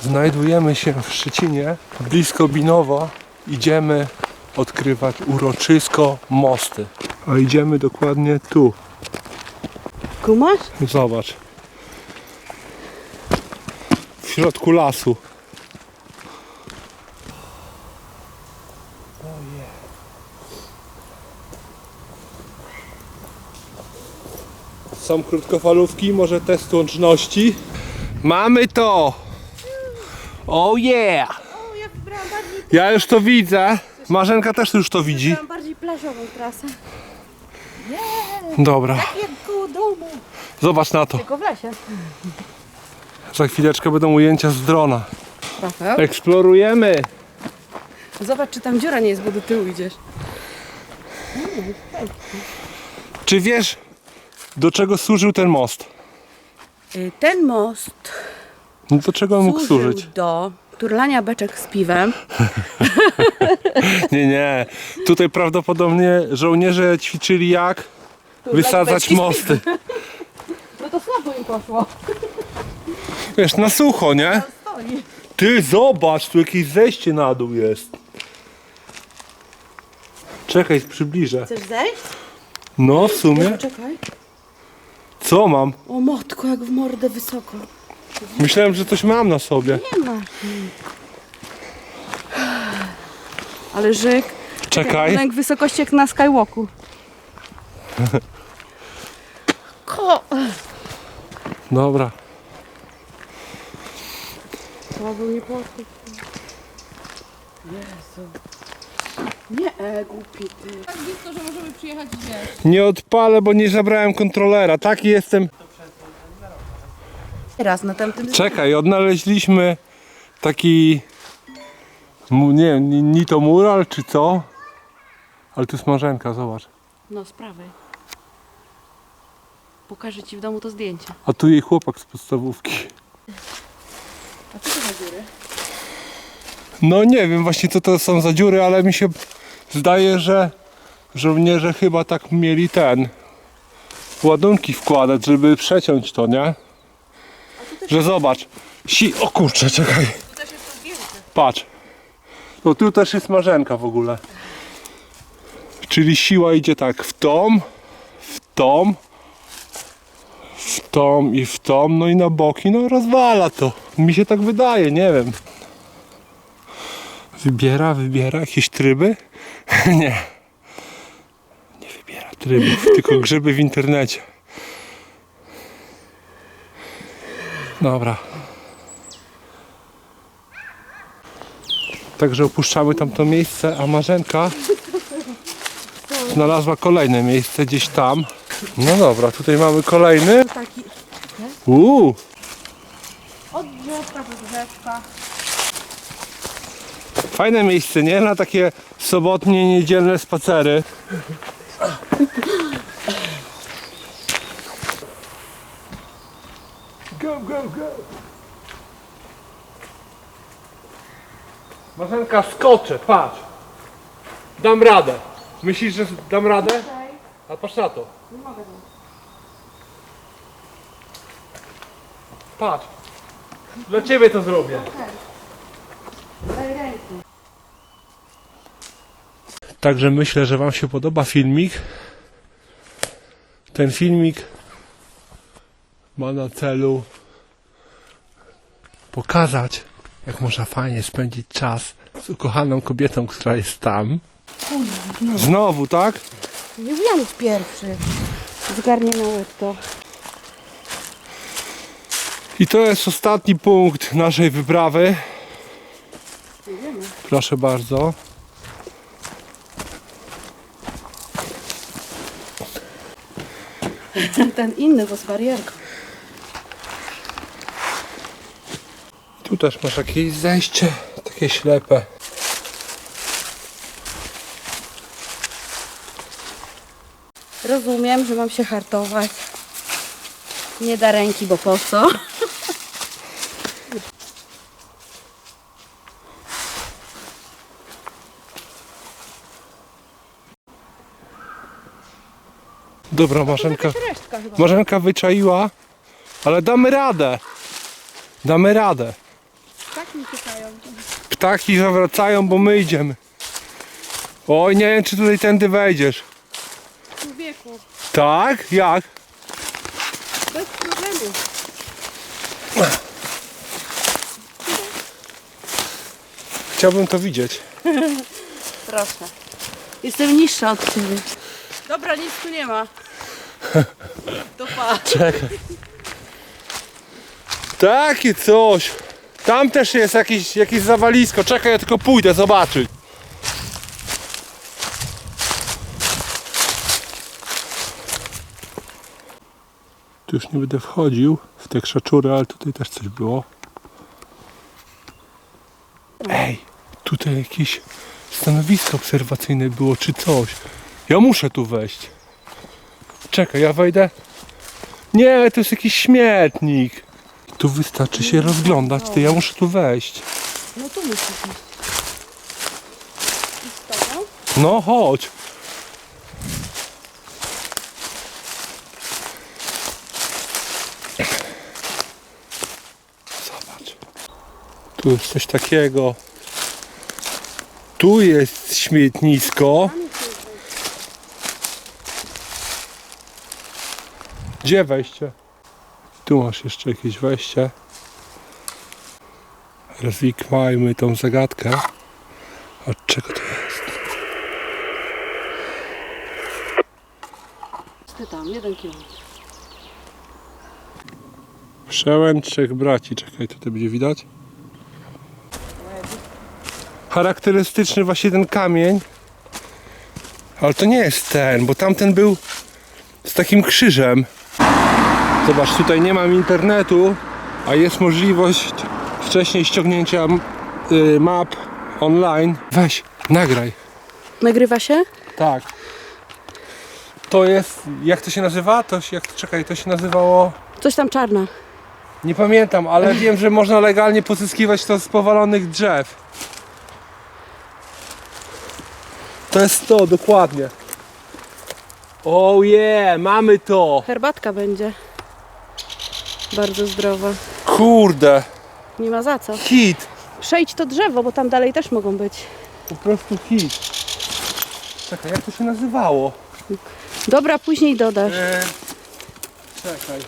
Znajdujemy się w Szczecinie, blisko Binowa. Idziemy odkrywać uroczysko mosty. A idziemy dokładnie tu. Kumasz? Zobacz. W środku lasu. Są krótkofalówki, może test łączności. Mamy to! Oh yeah! O, ja wybrałam bardziej, Ja już to widzę. Marzenka też już to widzi. wybrałam bardziej plażową trasę. Dobra, Jak koło domu. zobacz na to. Tylko w lesie. Za chwileczkę będą ujęcia z drona. Rafał? Eksplorujemy. Zobacz, czy tam dziura nie jest, bo do tyłu idziesz. Czy wiesz, do czego służył ten most? Y, Ten most Do czego on mógł służyć? do turlania beczek z piwem. Nie, nie. Tutaj prawdopodobnie żołnierze ćwiczyli jak wysadzać mosty. No to słabo im poszło. Wiesz, na sucho, nie? Stoi. Ty zobacz, tu jakieś zejście na dół jest. Czekaj, przybliżę. Chcesz zejść? No, w sumie. Poczekaj. Co mam? O motko, jak w mordę wysoko. Myślałem, że coś mam na sobie. Nie ma. Ale żyk. Czekaj. Lęk wysokości jak na Skywalku. Ko. Dobra. Słabo mi poszło. Jezu. Nie, e, głupi ty. tak blisko, że możemy przyjechać wiesz. Nie odpalę, bo nie zabrałem kontrolera. Taki jestem. Raz na tamtym... Czekaj, odnaleźliśmy taki. mu- Nie wiem, ni- ni to mural czy co? Ale tu jest marzenka, zobacz. No, z prawej. Pokażę ci w domu to zdjęcie. A tu jej chłopak z podstawówki. A co to za dziury? No nie wiem właśnie co to są za dziury, ale mi się zdaje, że żołnierze chyba tak mieli ten ładunki wkładać, żeby przeciąć to, nie? Że zobacz. Si o kurczę, czekaj. Patrz. No tu też jest marzenka w ogóle. Czyli siła idzie tak w tą, w tą, w tą i w tą, no i na boki, no rozwala to. Mi się tak wydaje, nie wiem. Wybiera, wybiera jakieś tryby? nie. Nie wybiera trybów, tylko grzyby w internecie. Dobra. Także opuszczamy tamto miejsce, a Marzenka znalazła kolejne miejsce gdzieś tam. No dobra, tutaj mamy kolejny. Taki Uuu, od drzewka do drzewka. fajne miejsce, nie? Na takie sobotnie, niedzielne spacery. Go, go, go. Marzenka skoczę, patrz. Dam radę. Myślisz, że dam radę? A patrz na to. Nie mogę. Patrz. Dla ciebie to zrobię. Daj. Także myślę, że Wam się podoba filmik. Ten filmik ma na celu pokazać, jak można fajnie spędzić czas z ukochaną kobietą, która jest tam. Znowu, tak? Nie Janusz pierwszy. Zgarnie na to. I to jest ostatni punkt naszej wyprawy. Proszę bardzo. Ten inny, bo z barierką. Tu też masz jakieś zejście, takie ślepe. Rozumiem, że mam się hartować. Nie da ręki, bo po co? Dobra, Marzenka. Marzenka wyczaiła, ale damy radę. Damy radę. Ptaki uciekają. Ptaki zawracają, bo my idziemy. Oj, nie wiem, czy tutaj tędy wejdziesz. Człowieku, Tak? Jak? bez problemu. Chciałbym to widzieć. Proszę. Jestem niższa od ciebie. Dobra, nic tu nie ma. To pa. Czekaj. Takie coś. Tam też jest jakieś, jakieś zawalisko. Czekaj, ja tylko pójdę zobaczyć. Tu już nie będę wchodził w te krzaczury, ale tutaj też coś było. Ej, tutaj jakieś stanowisko obserwacyjne było, czy coś. Ja muszę tu wejść. Czekaj, ja wejdę. Nie, to jest jakiś śmietnik. Tu wystarczy się rozglądać, to ja muszę tu wejść. No tu musisz iść. I z tobą? No chodź. Zobacz. Tu jest coś takiego. Tu jest śmietnisko. Gdzie wejście? Tu masz jeszcze jakieś wejście. Rozwikłajmy tą zagadkę. Od czego to jest? Spytam, jeden kilometr. Przełęcz trzech braci. Czekaj, tutaj będzie widać. Charakterystyczny właśnie ten kamień. Ale to nie jest ten, bo tamten był z takim krzyżem. Zobacz, tutaj nie mam internetu, a jest możliwość wcześniej ściągnięcia y, map online. Weź, nagraj. Nagrywa się? Tak. To jest, jak to się nazywa? To się, jak, czekaj, to się nazywało... Coś tam czarna. Nie pamiętam, ale wiem, że można legalnie pozyskiwać to z powalonych drzew. To jest to, dokładnie. Oh yeah, mamy to. Herbatka będzie. Bardzo zdrowa. Kurde, Nie ma za co. hit. Przejdź to drzewo, bo tam dalej też mogą być. Po prostu hit. Czekaj, jak to się nazywało? Dobra, później dodasz. Eee, czekaj.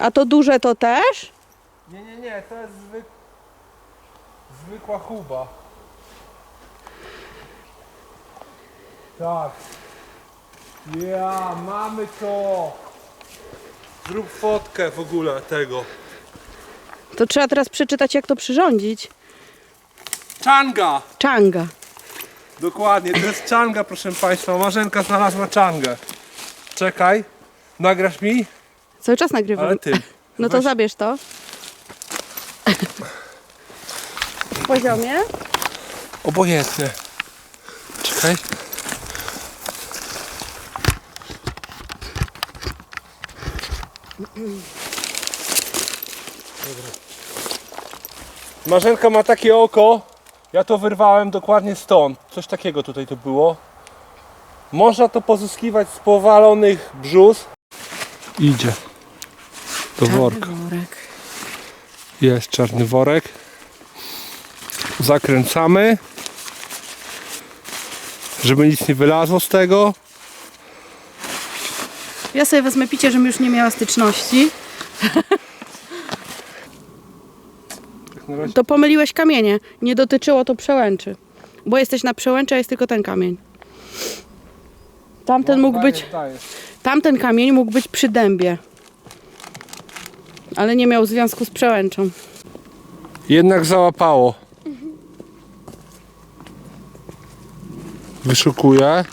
A to duże to też? Nie, nie, nie, to jest zwyk... zwykła chuba. Tak. Ja, mamy to. Zrób fotkę w ogóle tego. To trzeba teraz przeczytać, jak to przyrządzić. Czanga! Czanga. Dokładnie, to jest czanga, proszę Państwa. Marzenka znalazła czangę. Czekaj, nagrasz mi? Cały czas nagrywam. Ale ty. No to weź- zabierz to. W poziomie. Obojętnie. Czekaj. Marzenka ma takie oko. Ja to wyrwałem dokładnie stąd. Coś takiego tutaj to było. Można to pozyskiwać z powalonych brzus. Idzie. Do worka. worek. Jest czarny worek. Zakręcamy. Żeby nic nie wylazło z tego. Ja sobie wezmę picie, żebym już nie miała styczności. To pomyliłeś kamienie. Nie dotyczyło to przełęczy. Bo jesteś na przełęczy, a jest tylko ten kamień. Tamten mógł Daję, być, tamten kamień mógł być przy dębie. Ale nie miał związku z przełęczą. Jednak załapało. Wyszukuję.